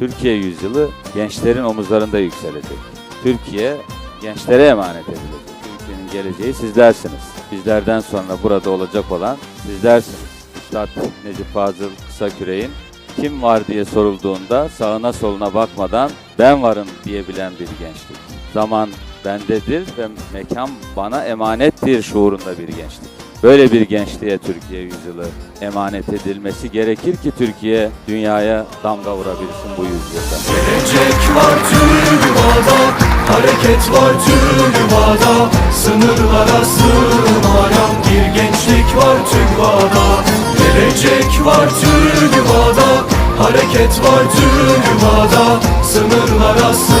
Türkiye yüzyılı gençlerin omuzlarında yükselecek. Türkiye gençlere emanet edilecek. Türkiye'nin geleceği sizlersiniz. Bizlerden sonra burada olacak olan sizlersiniz. Üstad Necip Fazıl Kısaküre'in kim var diye sorulduğunda sağına soluna bakmadan ben varım diyebilen bir gençlik. Zaman bendedir ve mekan bana emanettir şuurunda bir gençlik. Böyle bir gençliğe Türkiye yüzyılı emanet edilmesi gerekir ki Türkiye dünyaya damga vurabilsin bu yüzyılda. Gelecek var tüm yuvada Hareket var tüm yuvada Sınırlara sığmayan bir gençlik var tüvada Gelecek var tüm yuvada Hareket var tüm yuvada Sınırlara sığmayan